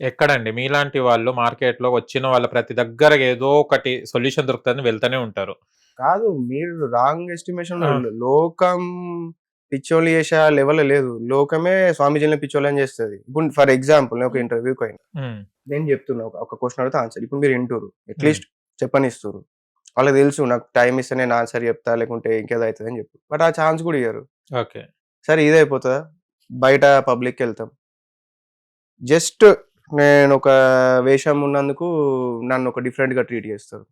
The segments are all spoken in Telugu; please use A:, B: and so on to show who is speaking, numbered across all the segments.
A: ఎక్కడండి? మీలాంటి వాళ్ళు మార్కెట్లో వచ్చిన వాళ్ళ ప్రతి దగ్గర ఏదో ఒకటి సొల్యూషన్ దొరుకుతుందని వెళ్తూనే ఉంటారు.
B: కాదు మీరు రాంగ్ ఎస్టిమేషన్. లోకం పిచ్చోళ్ళు చేసే లెవెల్ లేదు. లోకమే స్వామీజీని పిచ్చోళ్ళు అని చేస్తుంది. ఇప్పుడు ఫర్ ఎగ్జాంపుల్ నేను ఒక ఇంటర్వ్యూకి అయినా నేను చెప్తున్నా ఒక- క్వశ్చన్ అడిగితే ఆన్సర్. ఇప్పుడు మీరు వింటారు అట్లీస్ట్ చెప్పనిస్తారు వాళ్ళకి తెలుసు నాకు టైం ఇస్తే నేను ఆన్సర్ చెప్తా లేకుంటే ఇంకేదో అవుతుంది అని చెప్పు. బట్ ఆ ఛాన్స్ కూడా ఇయ్యరు.
A: ఓకే.
B: సరే ఇది అయిపోతుందా బయట పబ్లిక్కి వెళ్తాం. జస్ట్ నేను ఒక వేషం ఉన్నందుకు నన్ను ఒక డిఫరెంట్గా ట్రీట్ చేస్తారు.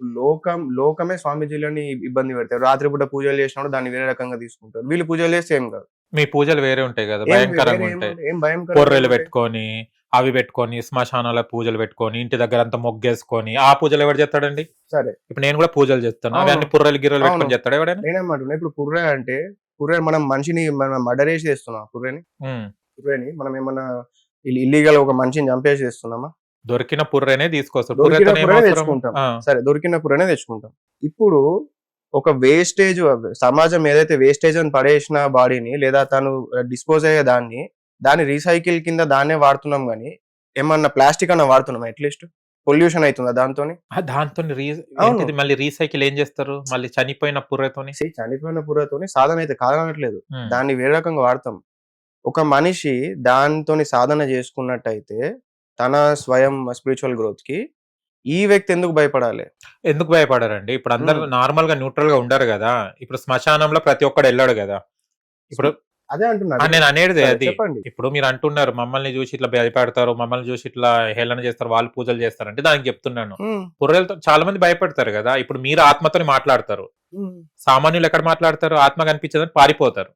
B: లోకం లోకమే స్వామీజీలని ఇబ్బంది పెడతారు. రాత్రిపూట పూజలు చేసినప్పుడు దాన్ని వేరే రకంగా తీసుకుంటారు. వీళ్ళు పూజలు చేస్తే ఏం కాదు.
A: మీ పూజలు వేరే ఉంటాయి కదా
B: ఏం
A: భయంకరంగా ఉంటాయి.
B: ఉంటాయి?
A: పెట్టుకొని అవి పెట్టుకొని శ్మశానాల పూజలు పెట్టుకొని ఇంటి దగ్గర అంతా మొగ్గేసుకొని ఆ పూజలు ఎవరు చేస్తాడండి?
B: సరే.
A: ఇప్పుడు నేను కూడా పూజలు చేస్తాను. అవి
B: అవును.
A: అన్ని పుర్రెలు గిర్రెలు పెట్టుకొని. చేస్తాడు ఎవడైనా?
B: నేనేమంటున్నా ఇప్పుడు పుర్రె అంటే పుర్రె మనం మనిషిని మనం మర్డర్ చేసి చేస్తున్నాం పుర్రెని. పుర్రెని మనం ఏమన్నా ఇల్లీగల్ ఒక మనిషిని చంపేసి చేస్తున్నామా
A: దొరికిన పుర్రెనే పుర్రెతో
B: పుర్రెనే.
A: ఆ,
B: సరే దొరికిన పురనే తెచ్చుకుంటాం. ఇప్పుడు ఒక వేస్టేజ్ సమాజం ఏదైతే వేస్టేజ్ అని పడేసిన బాడీని లేదా తను డిస్పోజ్ అయ్యే దాన్ని దాన్ని రీసైకిల్ కింద దాన్నే వాడుతున్నాం కానీ ఏమన్నా ప్లాస్టిక్ అన్న వాడుతున్నాం అట్లీస్ట్? పొల్యూషన్ అవుతుందా దాంతో
A: దాంతో మళ్ళీ రీసైకిల్ ఏం చేస్తారు? మళ్ళీ చనిపోయిన పుర్రెతోని?
B: చనిపోయిన పురతోని సాధన అయితే కాదనట్లేదు. దాన్ని వేరే రకంగా వాడతాం. ఒక మనిషి దానితోని సాధన చేసుకున్నట్టయితే తన స్వయం స్పిరిచువల్ గ్రోత్కి ఈ వ్యక్తి ఎందుకు భయపడాలి?
A: ఎందుకు భయపడారండి? ఇప్పుడు అందరు. నార్మల్గా న్యూట్రల్గా ఉండరు కదా. ఇప్పుడు శ్మశానంలో ప్రతి ఒక్కడు వెళ్ళాడు కదా. ఇప్పుడు
B: అదే అంటున్నా.
A: నేను అనేది అది.
B: చెప్పండి.
A: ఇప్పుడు మీరు అంటున్నారు మమ్మల్ని చూసి ఇట్లా భయపెడతారు మమ్మల్ని చూసి ఇట్లా హేళన చేస్తారు వాళ్ళు పూజలు చేస్తారు అంటే దానికి చెప్తున్నాను. పుర్రెలతో చాలా మంది భయపడతారు కదా. ఇప్పుడు మీరు ఆత్మతోని మాట్లాడతారు. సామాన్యులు ఎక్కడ మాట్లాడతారు? ఆత్మ కనిపించదని పారిపోతారు.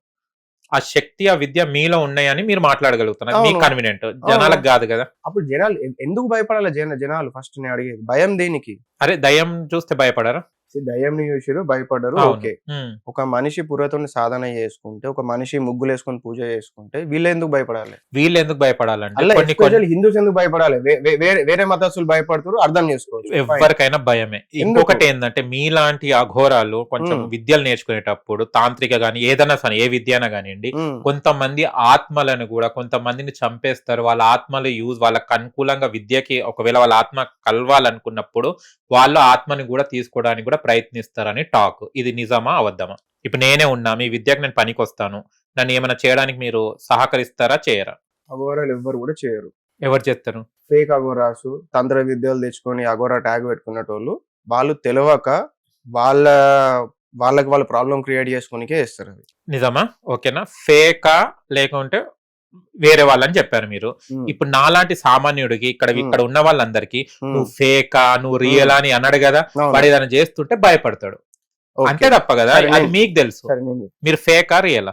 A: ఆ శక్తి ఆ విద్య మీలో ఉన్నాయని మీరు మాట్లాడగలుగుతున్నారు. మీకు. కన్వీనియంట్ జనాలకు కాదు కదా.
B: అప్పుడు జనాలు ఎందుకు భయపడాలి జన జనాలు? ఫస్ట్ నేను అడిగేది భయం దేనికి?
A: అరే దయ్యం చూస్తే భయపడరా?
B: దయ్యంని చూసిరు భయపడరు. ఓకే. ఒక మనిషి పురతో సాధన చేసుకుంటే ఒక మనిషి ముగ్గులు వేసుకొని పూజ చేసుకుంటే వీళ్ళు ఎందుకు భయపడాలి
A: వీళ్ళు ఎందుకు
B: ఎస్పెషల్ హిందూస్ ఎందుకు భయపడాలి వేరే వేరే మతస్థులు భయపడుతారు అర్థం చేసుకోవచ్చు.
A: ఎవరికైనా భయమే ఇంకొకటి ఏంటంటే మీలాంటి అఘోరాలు కొంచెం. విద్యలు నేర్చుకునేటప్పుడు తాంత్రిక గాని ఏదైనా సరే ఏ విద్య అయినా కానివ్వండి కొంతమంది ఆత్మలను కూడా కొంతమందిని చంపేస్తారు వాళ్ళ ఆత్మలు యూజ్ వాళ్ళకి అనుకూలంగా విద్యకి ఒకవేళ వాళ్ళ ఆత్మ కలవాలనుకున్నప్పుడు వాళ్ళు ఆత్మని కూడా తీసుకోవడానికి కూడా ప్రయత్నిస్తారని టాక్. ఇది నిజమా అబద్ధమా? ఇప్పుడు నేనే ఉన్నా మీ విద్యకు నేను పనికి వస్తాను నన్ను ఏమైనా చేయడానికి మీరు సహకరిస్తారా చేయరా?
B: అఘోరాలు ఎవ్వరు కూడా చేయరు.
A: ఎవరు చేస్తారు?
B: ఫేక్ అఘోరాసు తంత్ర విద్యలు తెచ్చుకొని అఘోరా ట్యాగ్ పెట్టుకునేటోళ్ళు వాళ్ళు తెలియక వాళ్ళ వాళ్ళకి వాళ్ళ ప్రాబ్లం క్రియేట్ చేసుకునికే వేస్తారు అది.
A: నిజమా? ఓకేనా? ఫేకా లేకుంటే వేరే వాళ్ళని చెప్పారు మీరు. ఇప్పుడు నాలాంటి సామాన్యుడికి ఇక్కడ. ఇక్కడ ఉన్న వాళ్ళందరికీ నువ్వు ఫేకా నువ్వు రియల్ అని అన్నాడు కదా. వాడు ఏదైనా చేస్తుంటే భయపడతాడు. అంతే తప్ప కదా అది మీకు తెలుసు. మీరు ఫేకా రియల్?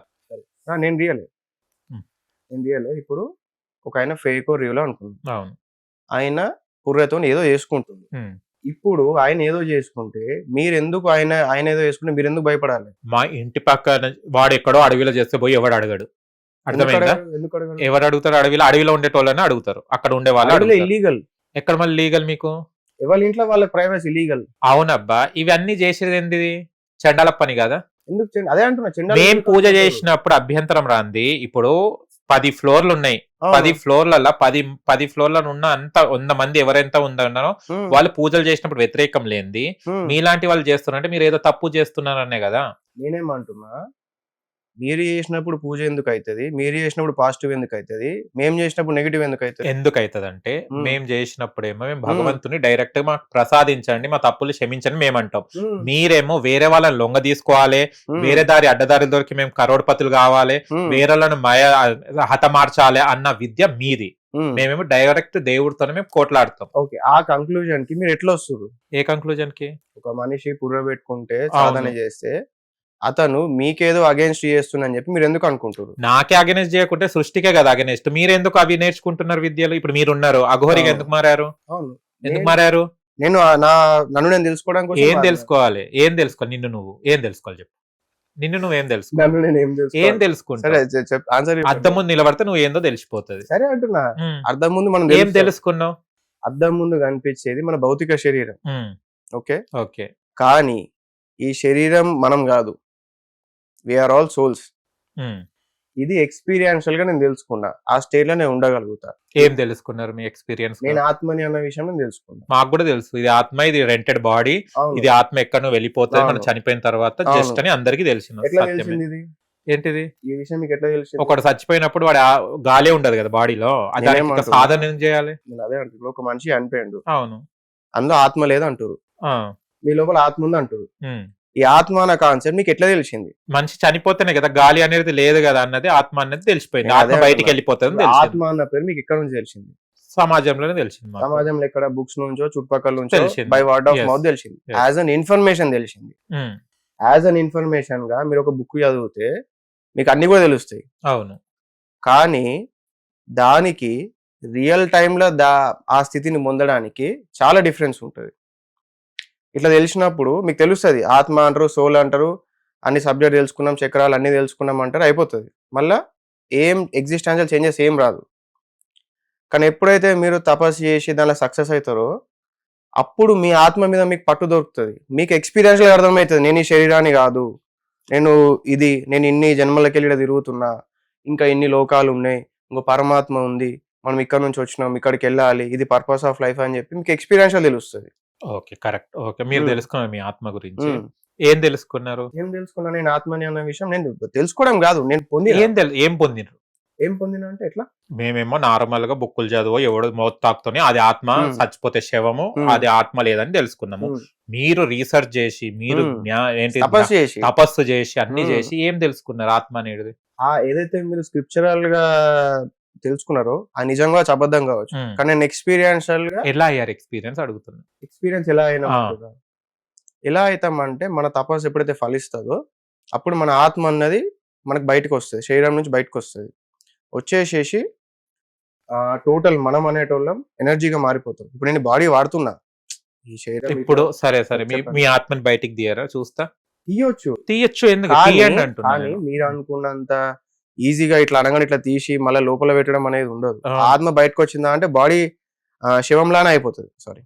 B: నేను రియలే. నేను రియలే. ఇప్పుడు ఒక ఆయన ఫేక్ రియల్ అనుకున్నాను ఆయన పుర్రతో ఏదో చేసుకుంటుంది. ఇప్పుడు ఆయన ఏదో చేసుకుంటే మీరు ఎందుకు ఆయన ఆయన ఏదో చేసుకుంటే మీరు ఎందుకు భయపడాలి?
A: మా ఇంటి పక్కన వాడు ఎక్కడో అడవిలో చేస్తే పోయి ఎవడు అడగడు. అర్థమైందా? ఎవరు అడుగుతారు అడవిలో అడవిలో ఉండేటోళ్ళని అడుగుతారు అక్కడ ఉండే వాళ్ళు.
B: ఇల్లీగల్
A: ఎక్కడ మళ్ళీ లీగల్ మీకు
B: ఎవరి ఇంట్లో వాళ్ళ ప్రైవసీ ఇల్లీగల్
A: అవునబ్బా ఇవన్నీ చేసేది ఏంటిది చెడ్డల పని కదా
B: ఎందుకు? అదే అంటున్నా చండాలు
A: మేం
B: ఎందుకు
A: పూజ? చేసినప్పుడు అభ్యంతరం రాంది ఇప్పుడు పది ఫ్లోర్లు ఉన్నాయి. పది ఫ్లోర్లలో పది పది ఫ్లోర్లలో ఉన్న అంత వంద మంది ఎవరెంత ఉన్నారో
B: ఉమ్,
A: వాళ్ళు పూజలు చేసినప్పుడు వ్యతిరేకం లేనిది. మీలాంటి వాళ్ళు చేస్తున్నారంటే మీరు ఏదో తప్పు చేస్తున్నారనే కదా
B: నేనేమంటున్నా మీరు చేసినప్పుడు పూజ ఎందుకు అవుతుంది మీరు చేసినప్పుడు పాజిటివ్ ఎందుకు అవుతుంది మేము చేసినప్పుడు నెగిటివ్ ఎందుకు అవుతుంది
A: ఎందుకు అవుతుందంటే
B: మ్మ్.
A: మేం చేసినప్పుడేమో మేము. భగవంతుని డైరెక్ట్గా మాకు ప్రసాదించండి మా తప్పులు క్షమించండి మేము. అంటాం మీరేమో వేరే వాళ్ళని లొంగ తీసుకోవాలి వేరే దారి అడ్డదారి దొరికి మేము కరోడ్పతులు కావాలి వేరేలను మయ హతమార్చాలి అన్న విద్య మీది. మేమేమో డైరెక్ట్ దేవుడితోనే మేము కోట్లాడతాం.
B: ఓకే ఆ కంక్లూజన్కి మీరు ఎట్లా వస్తారు
A: ఏ కంక్లూజన్కి?
B: ఒక మనిషి పుర్ర పెట్టుకుంటే సాధన చేస్తే అతను మీకేదో అగేన్స్ట్ చేస్తుందని చెప్పి మీరు ఎందుకు అనుకుంటారు
A: నాకే అగెనెస్ట్ చేయకుంటే సృష్టికే కదా అగెనెస్ట్ మీరు ఎందుకు అవి నేర్చుకుంటున్నారు విద్యలు? ఇప్పుడు మీరు ఉన్నారు అఘోరిగా. ఎందుకు మారారు?
B: అవును.
A: ఎందుకు మారారు?
B: నేను నా నన్ను నేను తెలుసుకోవడం కోసం
A: ఏం. తెలుసుకోవాలి? ఏం తెలుసుకోవాలి? నిన్ను నువ్వు. ఏం తెలుసుకోవాలి చెప్పు. నిన్ను నువ్వేం
B: నన్ను నేను ఏం
A: ఏం
B: తెలుసుకోవాలి? సరే
A: తెలుసుకుంటావు
B: చె- చెప్ ఆన్సర్
A: అద్దం ముందు నిలబడితే నువ్వు ఏందో తెలిసిపోతుంది.
B: సరే అంటున్నా.
A: ఉమ్.
B: అద్దం ముందు మనం
A: ఏం. తెలుసుకున్నావు?
B: అద్దం ముందు కనిపించేది మన భౌతిక శరీరం. ఓకే?
A: ఓకే.
B: కానీ ఈ శరీరం మనం కాదు. వీఆర్ ఆల్ సోల్స్ ఇది ఎక్స్పీరియన్షియల్గా నేను తెలుసుకున్నా. ఆ స్టేట్లో నేను ఉండగలుగుతా.
A: ఏం తెలుసుకున్నారు మీ ఎక్స్పీరియన్స్
B: నేను ఆత్మని అన్న విషయం నేను తెలుసుకున్నా.
A: మాకు కూడా తెలుసు. ఇది ఆత్మ ఇది రెంటెడ్ బాడీ. ఇది ఆత్మ ఎక్కడో వెళ్ళిపోతుంది మనం. చనిపోయిన తర్వాత. జస్ట్ అని అందరికి తెలిసింది. ఏంటిది?
B: ఈ విషయం మీకు ఎట్లా తెలిసింది?
A: ఒకడు చచ్చిపోయినప్పుడు వాడు గాలే ఉండదు కదా బాడీలో? దానికి
B: నేనేమంటున్నా?
A: సాధన ఏం చేయాలి?
B: అదే అంటున్నా. ఒక మనిషి చనిపోయిండు.
A: అవును.
B: అందులో ఆత్మ లేదు అంటారు
A: ఆ,
B: మీ లోపల ఆత్మ ఉంది అంటారు
A: ఉమ్.
B: ఈ ఆత్మ అన్న కాన్సెప్ట్ మీకు ఎట్లా తెలిసింది
A: మనిషి చనిపోతేనే కదా గాలి అనేది లేదు కదా అన్నది ఆత్మ అనేది తెలిసిపోయింది
B: అదే
A: ఆత్మ బయటికి. వెళ్ళిపోతుంది
B: ఆత్మ అన్న పేరు మీకు ఎక్కడ నుంచి తెలిసింది
A: సమాజంలోనే తెలిసింది.
B: సమాజంలో ఎక్కడ బుక్స్ నుంచో చుట్టుపక్కల నుంచో. By word of. మౌత్ తెలిసింది. యాజ్ అన్ ఇన్ఫర్మేషన్ తెలిసింది యాజ్ అన్ ఇన్ఫర్మేషన్గా మీరు ఒక బుక్ చదివితే మీకు అన్ని కూడా తెలుస్తాయి
A: అవును
B: కానీ దానికి రియల్ టైంలో దా ఆ స్థితిని పొందడానికి చాలా డిఫరెన్స్ ఉంటుంది ఇట్లా తెలిసినప్పుడు మీకు తెలుస్తుంది ఆత్మ అంటారు సోల్ అంటారు అన్ని సబ్జెక్ట్ తెలుసుకున్నాం చక్రాలు అన్ని తెలుసుకున్నాం అంటారు అయిపోతుంది. మళ్ళా ఏం ఎగ్జిస్టెన్షియల్ చేంజెస్ ఏం రాదు. కానీ ఎప్పుడైతే మీరు తపస్సు చేసి దానిలో సక్సెస్ అవుతారో అప్పుడు మీ ఆత్మ మీద మీకు పట్టు దొరుకుతుంది. మీకు ఎక్స్పీరియన్స్గా అర్థమవుతుంది నేను ఈ శరీరాన్ని కాదు నేను ఇది నేను ఇన్ని జన్మలకి వెళ్ళి తిరుగుతున్నా ఇంకా ఇన్ని లోకాలు ఉన్నాయి ఇంకో పరమాత్మ ఉంది మనం ఇక్కడ నుంచి వచ్చినాం ఇక్కడికి వెళ్ళాలి ఇది పర్పస్ ఆఫ్ లైఫ్ అని చెప్పి మీకు ఎక్స్పీరియన్స్ తెలుస్తుంది.
A: ఓకే. కరెక్ట్. ఓకే. మీరు. తెలుసుకున్నారు మీ ఆత్మ గురించి. ఏం తెలుసుకున్నారు?
B: ఏం తెలుసుకున్నా నేను ఆత్మని అన్న విషయం నేను తెలుసుకోవడం కాదు. నేను పొందిన.
A: ఏం తెలు ఏం పొందినరు?
B: ఏం పొందిన అంటే ఎట్లా?
A: మేమేమో నార్మల్గా బుక్కులు చదువు ఎవడు మౌత్ తాకుతూనే అది ఆత్మ. చచ్చిపోతే శవము. అది ఆత్మ లేదని తెలుసుకున్నాము. మీరు రీసెర్చ్ చేసి మీరు ఏంటి
B: తపస్సు చేసి.
A: అన్ని. చేసి ఏం తెలుసుకున్నారు ఆత్మ అనేది?
B: ఆ ఏదైతే మీరు స్క్రిప్చరల్గా తెలుసుకున్నారో? ఆ నిజంగా అబద్ధం కావచ్చు. కానీ నేను ఎక్స్పీరియన్షియల్గా
A: ఎలా అయ్యారు ఎక్స్పీరియన్స్ అడుగుతున్నా.
B: ఎక్స్పీరియన్స్ ఎలా అయినా? ఎలా అవుతామంటే మన తపస్సు ఎప్పుడైతే ఫలిస్తుందో అప్పుడు మన ఆత్మ అన్నది మనకు బయటకు వస్తుంది శరీరం నుంచి బయటకు వస్తుంది వచ్చేసేసి టోటల్ మనం అనేటోళ్ళం ఎనర్జీగా మారిపోతాం. ఇప్పుడు నేను బాడీ వాడుతున్నా. ఈ శరీరం
A: ఇప్పుడు సరే సరే. మీ ఆత్మని బయటికి తీయరా? చూస్తా.
B: తీయొచ్చు.
A: తీయచ్చు ఎందుకు?
B: మీరు అనుకున్నంత ఈజీగా ఇట్లా అనగానే ఇట్లా తీసి మళ్ళీ లోపల పెట్టడం అనేది ఉండదు. ఆత్మ బయటకు వచ్చిందా అంటే బాడీ శివంలానే అయిపోతుంది. సారీ.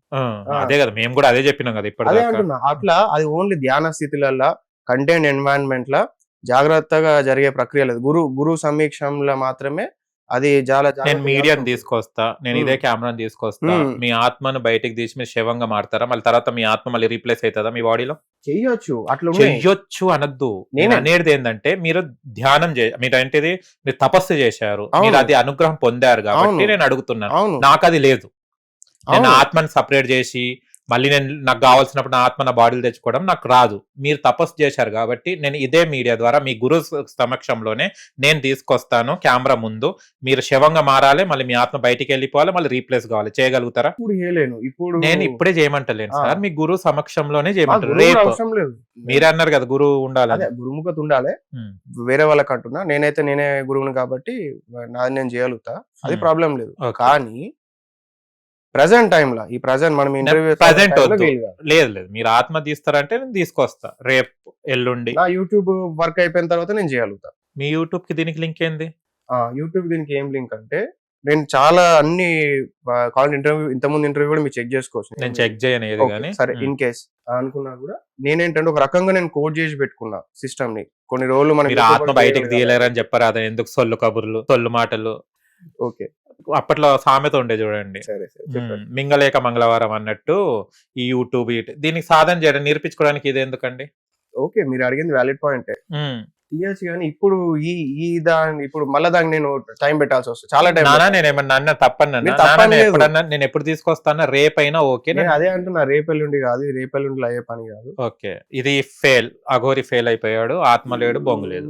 A: అదే కదా మేము కూడా అదే చెప్పినాం కదా
B: అదే
A: ఇప్పటిదాకా
B: అంటున్నా. అట్లా అది ఓన్లీ ధ్యాన స్థితిలల్లో కంటైన్ ఎన్వైరన్మెంట్ లా జాగ్రత్తగా జరిగే ప్రక్రియ లేదు గురు గురు సమీక్షంలో మాత్రమే అది చాలా
A: నేను మీడియాని. తీసుకొస్తా నేను ఇదే కెమెరాని తీసుకొస్తా. మీ ఆత్మను బయటికి తీసి మీరు శవంగా మారుతారా మళ్ళీ తర్వాత మీ ఆత్మ మళ్ళీ రీప్లేస్ అవుతుందా మీ బాడీలో
B: చెయ్యొచ్చు అట్లా.
A: చెయ్యొచ్చు అనద్దు నేను. అనేది ఏంటంటే మీరు ధ్యానం చే మీరు ఏంటిది మీరు తపస్సు చేశారు. మీరు అది అనుగ్రహం పొందారు కాబట్టి. నేను అడుగుతున్నాను నాకు అది లేదు నేను. ఆత్మని సపరేట్ చేసి మళ్ళీ నేను నాకు కావాల్సినప్పుడు నా ఆత్మ నా బాడీలు తెచ్చుకోవడం నాకు రాదు. మీరు తపస్సు చేశారు కాబట్టి నేను ఇదే మీడియా ద్వారా మీ గురు సమక్షంలోనే నేను తీసుకొస్తాను కెమెరా ముందు. మీరు శవంగా మారాలి మళ్ళీ మీ ఆత్మ బయటికి వెళ్ళిపోవాలి మళ్ళీ రీప్లేస్ కావాలి. చేయగలుగుతారా?
B: ఇప్పుడు చేయలేను. ఇప్పుడు
A: నేను ఇప్పుడే చేయమంటలేను. సార్. మీ గురు సమక్షంలోనే చేయమంటారు రేపు మీరే అన్నారు కదా గురువు ఉండాలని.
B: అదే గురుముఖత ఉండాలి. వేరే వాళ్ళకి అంటున్నా. నేనైతే నేనే గురువుని కాబట్టి నాది నేను చేయగలుగుతా. అది. ప్రాబ్లం లేదు. కానీ ప్రజెంట్ టైంలో ఈ ప్రజెంట్ మనం ఇంటర్వ్యూ
A: వద్దు. లేదు లేదు. మీరు ఆత్మ తీస్తారంటే నేను తీసుకొస్తా. రేపు ఎల్లుండి.
B: నా యూట్యూబ్ వర్క్ అయిపోయిన తర్వాత నేను చేయగలుగుతా.
A: మీ యూట్యూబ్కి దీనికి లింక్ ఏంది?
B: ఆ, యూట్యూబ్ దీనికి ఏం లింక్ అంటే నేను చాలా అన్ని కాల్ ఇంటర్వ్యూ ఇంతకుముందు ఇంటర్వ్యూ కూడా మీరు చెక్ చేసుకోవచ్చు.
A: నేను చెక్ చేయను ఏది కానీ
B: సరే ఇన్ కేస్ అనుకున్నా కూడా నేనేంటంటే ఒక రకంగా నేను కోడ్ చేసి పెట్టుకున్నా సిస్టమ్ని. కొన్ని రోజులు మనం
A: ఆత్మ బయటికి తీయలేరని చెప్పారు? అదే ఎందుకు సొల్లు కబుర్లు సొల్లు మాటలు?
B: ఓకే
A: అప్పట్లో సామెత ఉండే చూడండి. మింగలేక మంగళవారం అన్నట్టు ఈ యూట్యూబ్ దీనికి సాధన చేయడం నేర్పించుకోవడానికి ఇది ఎందుకండి?
B: ఓకే మీరు అడిగింది వ్యాలిడ్ పాయింట్ తీయచ్చు కానీ ఇప్పుడు ఈ ఈ దాని ఇప్పుడు మళ్ళీ దానికి నేను టైం పెట్టాల్సి వస్తుంది. చాలా టైం
A: నానా నేను ఏమన్నా అన్న తప్పన్నా. నేను ఎప్పుడు తీసుకొస్తానా? రేపైనా ఓకే.
B: నేను అదే అంటున్నా రేపెల్లుండి కాదు ఇది రేపెల్లుండిలో అయ్యే పని కాదు.
A: ఓకే. ఇది ఫెయిల్ అఘోరి ఫెయిల్ అయిపోయాడు ఆత్మ లేడు బొంగు లేదు